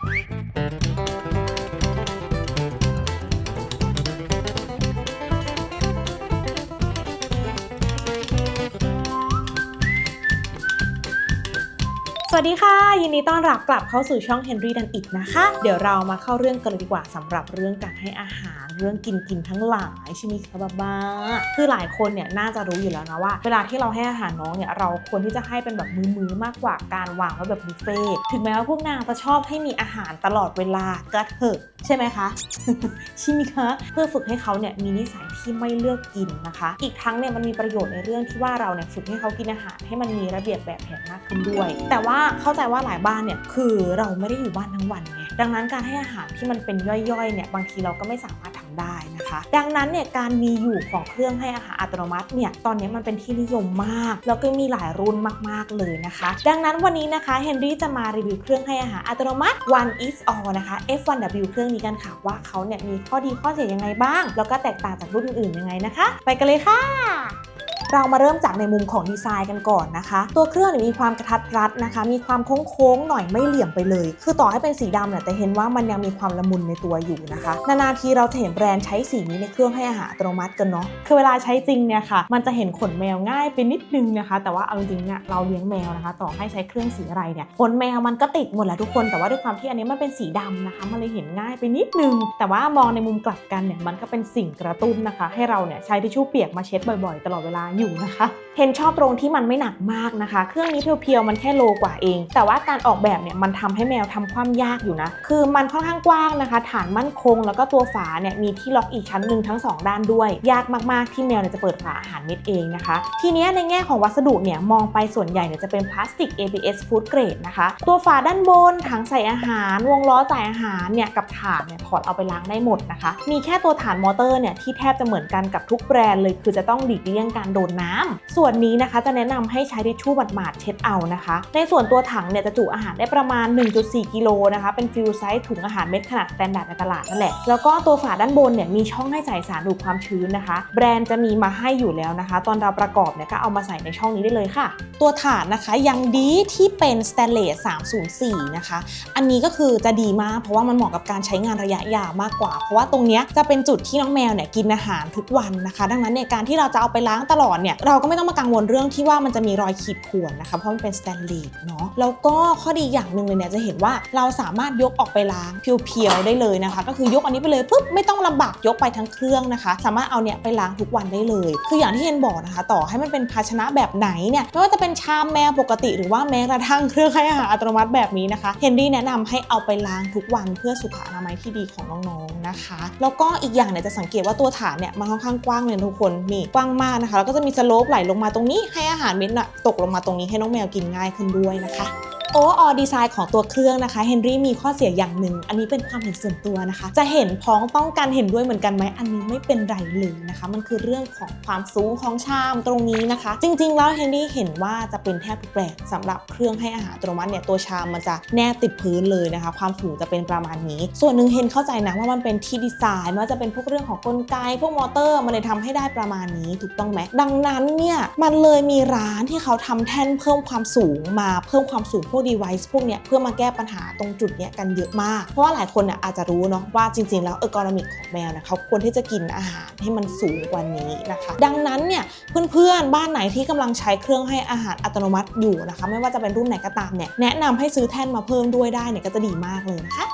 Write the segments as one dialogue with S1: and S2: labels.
S1: Música วัสดีค่ะ ยินดีต้อนรับกลับเข้าสู่ช่อง Henry ดันอิดนะคะ เดี๋ยวเรามาเข้าเรื่องกันเลยดีกว่าสำหรับเรื่องการให้อาหารเรื่องกินกินทั้งหลายใช่ไหมคะบ้าบ้าคือหลายคนเนี่ยน่าจะรู้อยู่แล้วนะว่า เวลาที่เราให้อาหารน้องเนี่ยเราควรที่จะให้เป็นแบบมือๆมากกว่าการวางไว้แบบบุฟเฟ่ถึงแม้ว่าพวกนางจะชอบให้มีอาหารตลอดเวลาก็เถอะใช่ไหมคะใช่ไหมคะเพื่อฝึกให้เขาเนี่ยมีนิสัยที่ไม่เลือกกินนะคะ อีกทั้งเนี่ยมันมีประโยชน์ในเรื่องที่ว่าเราเนี่ยฝึกให้เขากินอาหารให้มันมีระเบียบแบบแผนมากขึ้นด้วย แต่ว่าเข้าใจว่าหลายบ้านเนี่ยคือเราไม่ได้อยู่บ้านทั้งวันไงดังนั้นการให้อาหารที่มันเป็นย่อยๆเนี่ยบางทีเราก็ไม่สามารถทำได้นะคะ ดังนั้นเนี่ยการมีอยู่ของเครื่องให้อาหารอัตโนมัติเนี่ยตอนนี้มันเป็นที่นิยมมาก แล้วก็มีหลายรุ่นมาก ๆเลยนะคะ ดังนั้นวันนี้นะคะเฮนรี่จะมารีวิวเครื่องให้อาหารอัตโนมัติ One is all นะคะ F1W เครื่องนี้กันค่ะว่าเขาเนี่ยมีข้อดีข้อเสียยังไงบ้าง แล้วก็แตกต่างจากรุ่นอื่นยังไงนะคะ ไปกันเลยค่ะ เรามาเริ่มจากในมุมของดีไซน์กันก่อนนะคะ ตัวเครื่องมีความกระทัดรัดนะคะ มีความโค้งๆหน่อยไม่เหลี่ยมไปเลย คือต่อให้เป็นสีดำเนี่ยแต่เห็นว่ามันยังมีความละมุนในตัวอยู่นะคะ นานาทีเราจะเห็นแบรนด์ใช้สีนี้ในเครื่องให้อาหารอัตโนมัติกันเนาะคือเวลาใช้จริงเนี่ยค่ะ มันจะเห็นขนแมวง่ายไปนิดนึงนะคะ แต่ว่าเอาจริงเนี่ยเราเลี้ยงแมวนะคะ ต่อให้ใช้เครื่องสีอะไรเนี่ยขนแมวมันก็ติดหมดแหละทุกคนแต่ว่าด้วยความที่อันนี้มันเป็นสีดำนะคะมันเลยเห็นง่ายไปนิดนึง แต่ว่ามองในมุมกลับกันเนี่ยมันก็เป็นสิ่งกระตุ้นนะคะ ให้เราเนี่ยใช้ทิชชู่เปียกมาเช็ดบ่อยๆ ตลอดเวลาอยู่นะคะ เห็นชอบตรงที่มันไม่หนักมากนะคะ เครื่องนี้เพียวๆมันแค่โลกว่าเอง แต่ว่าการออกแบบเนี่ยมันทำให้แมวทำความยากอยู่นะ คือมันค่อนข้างกว้างนะคะ ฐานมั่นคง แล้วก็ตัวฝาเนี่ยมีที่ล็อกอีกชั้นหนึ่งทั้งสองด้านด้วย ยากมากๆที่แมวเนี่ยจะเปิดฝาอาหารเม็ดเองนะคะ ทีนี้ในแง่ของวัสดุเนี่ยมองไปส่วนใหญ่เนี่ยจะเป็นพลาสติก ABS food grade นะคะ ตัวฝาด้านบนถังใส่อาหาร วงล้อจ่ายอาหารเนี่ยกับถาดเนี่ยถอดเอาไปล้างได้หมดนะคะ มีแค่ตัวฐานมอเตอร์เนี่ยที่แทบจะเหมือนกันกับทุกแบรนด์เลย คือจะต้องหลีกเลี่ยงการโดนน้ำส่วนนี้นะคะจะแนะนำให้ใช้ทิชชู่หมาดๆเช็ดเอานะคะ ในส่วนตัวถังเนี่ยจะจุอาหารได้ประมาณ 1.4 กิโลนะคะ เป็นฟิลไซส์ถุงอาหารเม็ดขนาดสแตนดาร์ดในตลาดนั่นแหละ แล้วก็ตัวฝาด้านบนเนี่ยมีช่องให้ใส่สารดูดความชื้นนะคะ แบรนด์จะมีมาให้อยู่แล้วนะคะ ตอนเราประกอบเนี่ยก็เอามาใส่ในช่องนี้ได้เลยค่ะ ตัวถาดนะคะยังดีที่เป็นสแตนเลส 304 นะคะ อันนี้ก็คือจะดีมาก เพราะว่ามันเหมาะกับการใช้งานระยะยาวมากกว่า เพราะว่าตรงนี้จะเป็นจุดที่น้องแมวเนี่ยกินอาหารทุกวันนะคะ ดังนั้นเนี่ยการที่เราจะเอาไปล้างตลอดเนี่ยเราก็ไม่ต้องมากังวลเรื่องที่ว่ามันจะมีรอยขีดข่วนนะคะเพราะมันเป็นสแตนเลสเนาะแล้วก็ข้อดีอย่างหนึ่งเลยเนี่ยจะเห็นว่าเราสามารถยกออกไปล้างเพียวๆได้เลยนะคะ ก็คือยกอันนี้ไปเลยปุ๊บไม่ต้องลำบากยกไปทั้งเครื่องนะคะ สามารถเอาเนี่ยไปล้างทุกวันได้เลย คืออย่างที่เฮนบอกนะคะ ต่อให้มันเป็นภาชนะแบบไหนเนี่ยไม่ว่าจะเป็นชามแมวปกติหรือว่าแม้กระทั่งเครื่องให้อาหารอัตโนมัติแบบนี้นะคะเฮนรี่แนะนำให้เอาไปล้างทุกวันเพื่อสุขอนามัยที่ดีของน้องๆนะคะ แล้วก็อีกอย่างเนี่ยจะสังเกตว่าตัวฐานเนี่ยมันค่อนข้างกว้างเลยทุกคนนี่กว้างมากนะคะแล้วก็จะมีสโลปไหลลงมาตรงนี้ ให้อาหารเม็ดน่ะตกลงมาตรงนี้ให้น้องแมวกินง่ายขึ้นด้วยนะคะ โอออดีไซน์ของตัวเครื่องนะคะเฮนรี่มีข้อเสียอย่างหนึ่ง อันนี้เป็นความเห็นส่วนตัวนะคะ จะเห็นพ้องต้องกันเห็นด้วยเหมือนกันไหมอันนี้ไม่เป็นไรเลยนะคะ มันคือเรื่องของความสูงของชามตรงนี้นะคะ จริง ๆ แล้วเฮนรี่เห็นว่าจะเป็นแทบทุกแบรนด์สำหรับเครื่องให้อาหารอัตโนมัติเนี่ยตัวชามมันจะแนบติดพื้นเลยนะคะ ความสูงจะเป็นประมาณนี้ ส่วนหนึ่งเฮนเข้าใจนะว่ามันเป็นที่ดีไซน์ม่ว่าจะเป็นพวกเรื่องของกลไกพวกมอเตอร์มันเลยทำให้ได้ประมาณนี้ถูกต้องไหมดังนั้นเนี่ยมันเลยมีร้านที่เขาทำแท่นเพิ่มความสูงมาเพิ่มความสูงพวก device พวกเนี้ยเพื่อมาแก้ปัญหาตรงจุดเนี้ยกันเยอะมาก เพราะว่าหลายคนเนี่ยอาจจะรู้เนาะว่าจริง ๆ แล้วเออร์กอนมิกของแมวเนี่ยเขาควรที่จะกินอาหารให้มันสูงกว่านี้นะคะ ดังนั้นเนี่ยเพื่อนๆบ้านไหนที่กำลังใช้เครื่องให้อาหารอัตโนมัติอยู่นะคะ ไม่ว่าจะเป็นรุ่นไหนก็ตามเนี่ยแนะนำให้ซื้อแท่นมาเพิ่มด้วยได้เนี่ยก็จะดีมากเลยนะคะ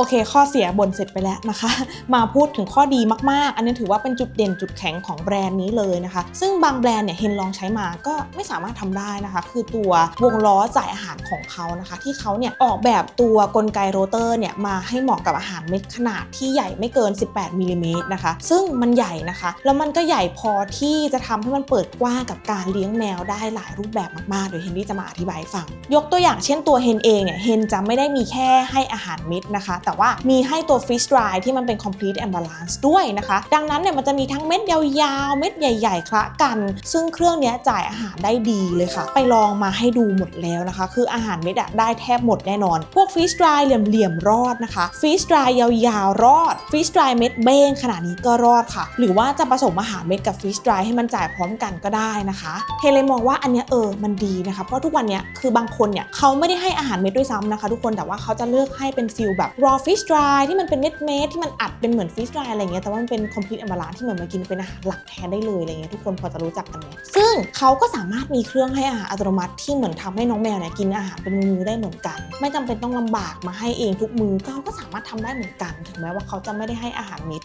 S1: โอเค ข้อเสียบ่นเสร็จไปแล้วนะคะ มาพูดถึงข้อดีมากๆ อันนี้ถือว่าเป็นจุดเด่นจุดแข็งของแบรนด์นี้เลยนะคะ ซึ่งบางแบรนด์เนี่ยเฮนลองใช้มาก็ไม่สามารถทำได้นะคะ คือตัววงล้อจ่ายอาหารของเขานะคะ ที่เขาเนี่ยออกแบบตัวกลไกโรเตอร์เนี่ยมาให้เหมาะกับอาหารเม็ดขนาดที่ใหญ่ไม่เกิน 18มิลลิเมตรนะคะ ซึ่งมันใหญ่นะคะ แล้วมันก็ใหญ่พอที่จะทำให้มันเปิดกว้างกับการเลี้ยงแมวได้หลายรูปแบบมากๆเดี๋ยวเฮนรี่จะมาอธิบายฟัง ยกตัวอย่างเช่นตัวเฮนเองเนี่ย เฮนจะไม่ได้มีแค่ให้อาหารเม็ดนะคะแต่ว่ามีให้ตัว fish dry ที่มันเป็น complete and balance ด้วยนะคะ ดังนั้นเนี่ยมันจะมีทั้งเม็ดยาวๆ เม็ดใหญ่ ๆ คละกัน ซึ่งเครื่องนี้จ่ายอาหารได้ดีเลยค่ะ ไปลองมาให้ดูหมดแล้วนะคะ คืออาหารเม็ดอะได้แทบหมดแน่นอน พวก fish dry เหลี่ยมๆรอดนะคะ fish dry ยาวๆ รอด fish dry เม็ดเบ้งขนาดนี้ก็รอดค่ะ หรือว่าจะผสมอาหารเม็ดกับ fish dry ให้มันจ่ายพร้อมกันก็ได้นะคะเฮเลยมองว่าอันเนี้ยเออมันดีนะคะ เพราะทุกวันเนี้ยคือบางคนเนี่ยเขาไม่ได้ให้อาหารเม็ดด้วยซ้ำนะคะ ทุกคนแต่ว่าเขาจะเลือกให้เป็นฟิลแบบ raw fish dry ที่มันเป็นเม็ดเม็ดที่มันอัดเป็นเหมือน fish dry อะไรเงี้ยแต่ว่ามันเป็น complete and balance ที่เหมือนมากินเป็นอาหารหลักแทนได้เลยอะไรเงี้ยทุกคนพอจะรู้จักกันไหมซึ่งเขาก็สามารถมีเครื่องให้อาหารอัตโนมัติที่เหมือนทำให้น้องแมวเนี่ยกินอาหารเป็นมือๆได้เหมือนกัน ไม่จำเป็นต้องลำบากมาให้เองทุกมือเขาก็สามารถทำได้เหมือนกัน ถึงแม้ว่าเขาจะไม่ได้ให้อาหารเม็ด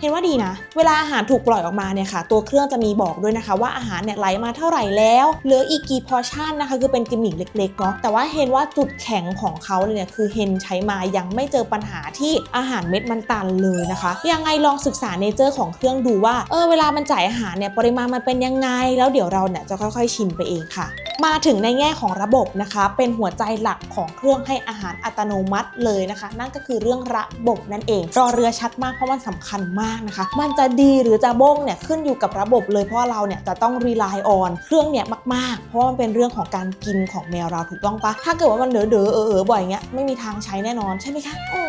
S1: เห็นว่าดีนะ เวลาอาหารถูกปล่อยออกมาเนี่ยค่ะ ตัวเครื่องจะมีบอกด้วยนะคะ ว่าอาหารเนี่ยไหลมาเท่าไหร่แล้วเหลืออีกกี่พอชั่นนะคะ คือเป็นกิมมิคเล็กๆเนาะแต่ว่าเห็นว่าจุดแข็งของเขาเลยเนี่ยคือเฮนใช้มายังไม่เจอปัญหาที่อาหารเม็ดมันตันเลยนะคะ ยังไงลองศึกษาเนเจอร์ของเครื่องดูว่าเออเวลามันจ่ายอาหารเนี่ยปริมาณมันเป็นยังไง แล้วเดี๋ยวเราเนี่ยจะค่อยๆชิมไปเองค่ะ มาถึงในแง่ของระบบนะคะ เป็นหัวใจหลักของเครื่องให้อาหารอัตโนมัติเลยนะคะ นั่นก็คือเรื่องระบบนั่นเองรอเรือชัดมากเพราะมันสำคัญมากนะคะ มันจะดีหรือจะบ้งเนี่ยขึ้นอยู่กับระบบเลยเพราะเราเนี่ยจะต้อง rely on เครื่องเนี่ยมากๆ เพราะมันเป็นเรื่องของการกินของแมวเราถูกต้องปะถ้าเกิดว่ามันเด๋อเด๋อเออเออบ่อยเงี้ยไม่มีทางใช้แน่นอนใช่ไหมคะโอ้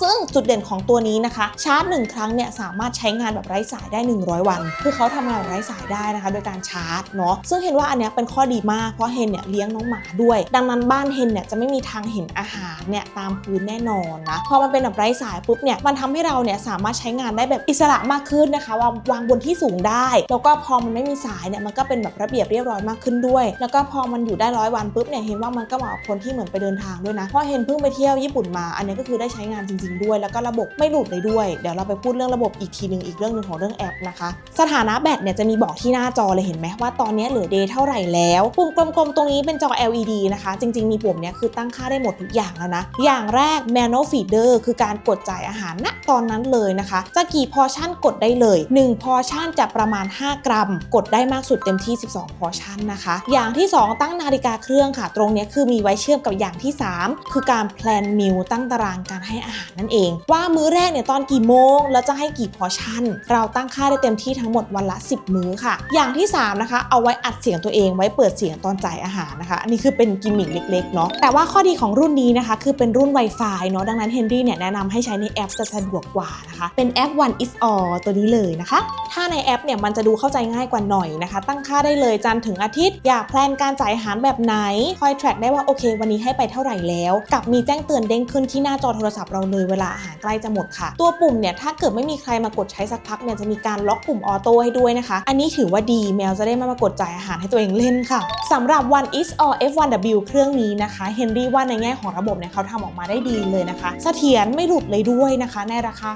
S1: ซึ่งจุดเด่นของตัวนี้นะคะ ชาร์จ 1 ครั้งเนี่ยสามารถใช้งานแบบไร้สายได้ 100 วัน คือเขาทำงานไร้สายได้นะคะ โดยการชาร์จเนาะซึ่งเห็นว่าอันเนี้ยเป็นข้อดีมาก เพราะเฮนเนี่ยเลี้ยงน้องหมาด้วย ดังนั้นบ้านเฮนเนี่ยจะไม่มีทางเห็นอาหารเนี่ยตามพื้นแน่นอนนะพอมันเป็นแบบไร้สายปุ๊บเนี่ยมันทำให้เราเนี่ยสามารถใช้งานได้แบบอิสระมากขึ้นนะคะวางวางบนที่สูงได้ แล้วก็พอมันไม่มีสายเนี่ยมันก็เป็นแบบระเบียบเรียบร้อยมากขึ้นด้วย แล้วก็พอมันอยู่ได้ร้อยวันปุ๊บเนี่ยเห็นว่ามันก็เหมาะกับคนที่เหมือนไปเดินทางด้วยนะเพราะเฮนเพิ่งไปเที่ยวญี่ปุ่นมา อันนี้ก็คือได้ใช้งานจริงๆด้วย แล้วก็ระบบไม่หลุดเลยด้วย เดี๋ยวเราไปพูดเรื่องระบบอีกทีหนึ่งอีกเรื่องหนึ่งของเรื่องแอปนะคะ สถานะแบตเนี่ยจะมีบอกที่หน้าจอเลยเห็นไหมว่าตอนนี้เหลือเดย์เท่าไหร่แล้ว ปุ่มกลมๆ ตรงนี้เป็นจอ LED นะคะ จริงๆ มีปุ่มเนี้ยคือตั้งค่าได้หมดทุกอย่างแล้วนะ อย่างแรก manual feeder คือการกดจ่ายอาหารณตอนนั้นเลยนะคะ จะกี่พอชั่นกดได้เลย 1 พอชั่นจะประมาณ 5 กรัม กดได้มากสุดเต็มที่ 12 พอชั่นนะคะ อย่างที่ 2 ตั้งนาฬิกาเครื่องค่ะ ตรงนี้คือมีไว้เชื่อมกับอย่างที่ 3 คือการ plan meal ตั้งตารางการให้อาหารนั่นเอง ว่ามื้อแรกเนี่ยตอนกี่โมงแล้วจะให้กี่พอชั่น เราตั้งค่าได้เต็มที่ทั้งหมดวันละ 10 มื้อค่ะ อย่างที่ 3 นะคะ เอาไว้อัดเสียงตัวเองไว้เปิดเสียงตอนจ่ายอาหารนะคะ อันนี้คือเป็นกิมมิคเล็กๆเนาะแต่ว่าข้อดีของรุ่นนี้นะคะ คือเป็นรุ่น Wi-Fi เนาะดังนั้นเฮนรี่เนี่ยแนะนำให้ใช้ในแอปจะสะดวกกว่านะคะ เป็นแอป One is all ตัวนี้เลยนะคะ ถ้าในแอปเนี่ยมันจะดูเข้าใจง่ายกว่าหน่อยนะคะ ตั้งค่าได้เลยจันถึงอาทิตย์ อยากแพลนการจ่ายอาหารแบบไหน คอย track ได้ว่าโอเค วันนี้ให้ไปเท่าไหร่แล้ว กับมีแจ้งเตือนเด้งขึ้นที่หน้าจอโทรศัพท์เราเลยเวลาอาหารใกล้จะหมดค่ะ ตัวปุ่มเนี่ยถ้าเกิดไม่มีใครมากดใช้สักพักเนี่ยจะมีการล็อกปุ่มออโต้ให้ด้วยนะคะ อันนี้ถือว่าดีแมวจะได้ไม่มากดจ่ายอาหารให้ตัวเองเล่นค่ะสำหรับ One is all F1W เครื่องนี้นะคะเฮนรี่ว่าในแง่ของระบบเนี่ยเขาทำออกมาได้ดีเลยนะคะเสถียรไม่หลุดเลยด้วยนะคะ ในราคา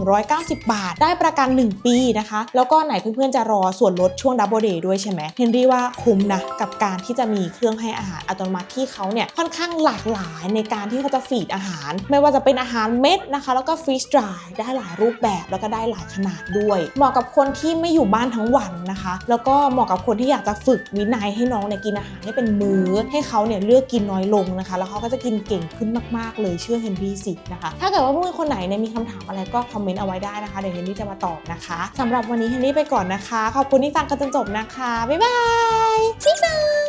S1: 2,190 บาท ได้ประกัน 1 ปีนะคะ แล้วก็ไหนเพื่อนๆจะรอส่วนลดช่วงดับเบิลเดย์ด้วยใช่ไหมเฮนรี่ว่าคุ้มนะกับการที่จะมีเครื่องให้อาหารอัตโนมัติที่เขาเนี่ยค่อนข้างหลากหลายในการที่เขาจะฟีดอาหาร ไม่ว่าจะเป็นอาหารารเม็ดนะคะ แล้วก็ฟรีสดรายได้หลายรูปแบบแล้วก็ได้หลายขนาดด้วย เหมาะกับคนที่ไม่อยู่บ้านทั้งวันนะคะ แล้วก็เหมาะกับคนที่อยากจะฝึกวินัยให้น้องเนี่ยกินอาหารให้เป็นมื้อ ให้เขาเนี่ยเลือกกินน้อยลงนะคะ แล้วเขาก็จะกินเก่งขึ้นมากๆ เลยเชื่อเฮนรี่สินะคะ ถ้าเกิดว่าเพื่อนคนไหนเนี่ยมีคำถามอะไรก็คอมเมนต์เอาไว้ได้นะคะเดี๋ยวเฮนรี่จะมาตอบนะคะสำหรับวันนี้เฮนรี่ไปก่อนนะคะ ขอบคุณที่ฟังกันจนจบนะคะบ๊ายบายซิซัง